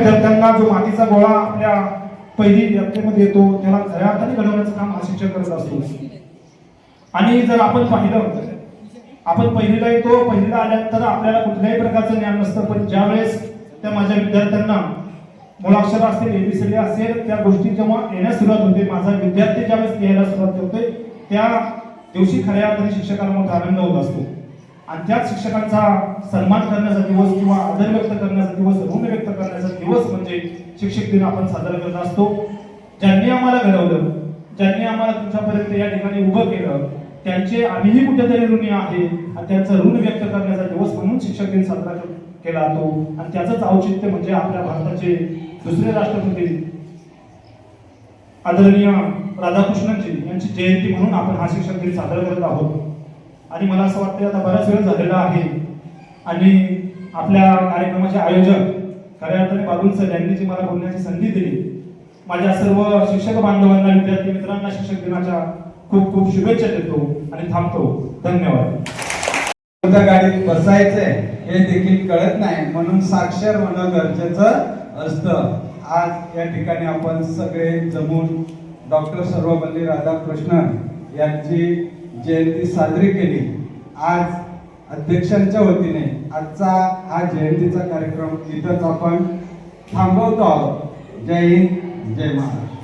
विद्यार्थ्यांना जो मातीचा गोळा आपल्या पहिली व्यक्तीमध्ये येतो त्याला खऱ्या अर्थाने घडवण्याचं काम हा शिक्षक करत असतो. आणि जर आपण पाहिलं आपण पहिलीला येतो पहिलीला आल्यानंतर आपल्याला कुठल्याही प्रकारचं ज्ञान नसतं पण ज्या वेळेस त्या माझ्या विद्यार्थ्यांना मुलाक्षर असतील एबीसीडी असेल त्या गोष्टी जेव्हा येण्यास सुरुवात होते माझा विद्यार्थी ज्यावेळेस लिहायला सुरुवात करतोय त्या दिवशी खऱ्या अर्थाने शिक्षकाला मोठा आनंद होत असतो. आणि शिक्षकांचा सन्मान करण्याचा दिवस किंवा आदर व्यक्त करण्याचा दिवस ऋण व्यक्त करण्याचा दिवस म्हणजे शिक्षक दिन आपण साजरा करत असतो. ज्यांनी आम्हाला घडवलं ज्यांनी आम्हाला तुमच्यापर्यंत या ठिकाणी उभं केलं त्यांचे आम्हीही कुठेतरी ऋणी आहे. आणि त्यांचं ऋण व्यक्त करण्याचा दिवस म्हणून शिक्षक दिन साजरा केला जातो. आणि त्याचंच औचित्य म्हणजे आपल्या भारताचे दुसरे राष्ट्रपती आदरणीय राधाकृष्णनजी यांची जयंती म्हणून आपण हा शिक्षक दिन साजरा करत आहोत. आणि मला असं वाटतं आता बराच वेळ झालेला आहे. आणि आपल्या कार्यक्रमाचे आयोजक खऱ्या अर्थाने बाबुल सर यांनी जी मला बोलण्याची संधी दिली माझ्या सर्व शिक्षक बांधवांना विद्यार्थी मित्रांना शिक्षक दिनाच्या खूप खूप शुभेच्छा देतो आणि थांबतो. धन्यवाद. कोणत्या गाडीत बसायचंय हे देखील कळत नाही म्हणून साक्षर होणं गरजेचं असतं. आज या ठिकाणी आपण सगळे जमून डॉक्टर सर्वपल्ली राधाकृष्णन यांची जयंती साजरी केली. आज अध्यक्षांच्या वतीने आजचा हा जयंतीचा कार्यक्रम इथंच आपण थांबवतो आहोत. जय हिंद जय महाराष्ट्र.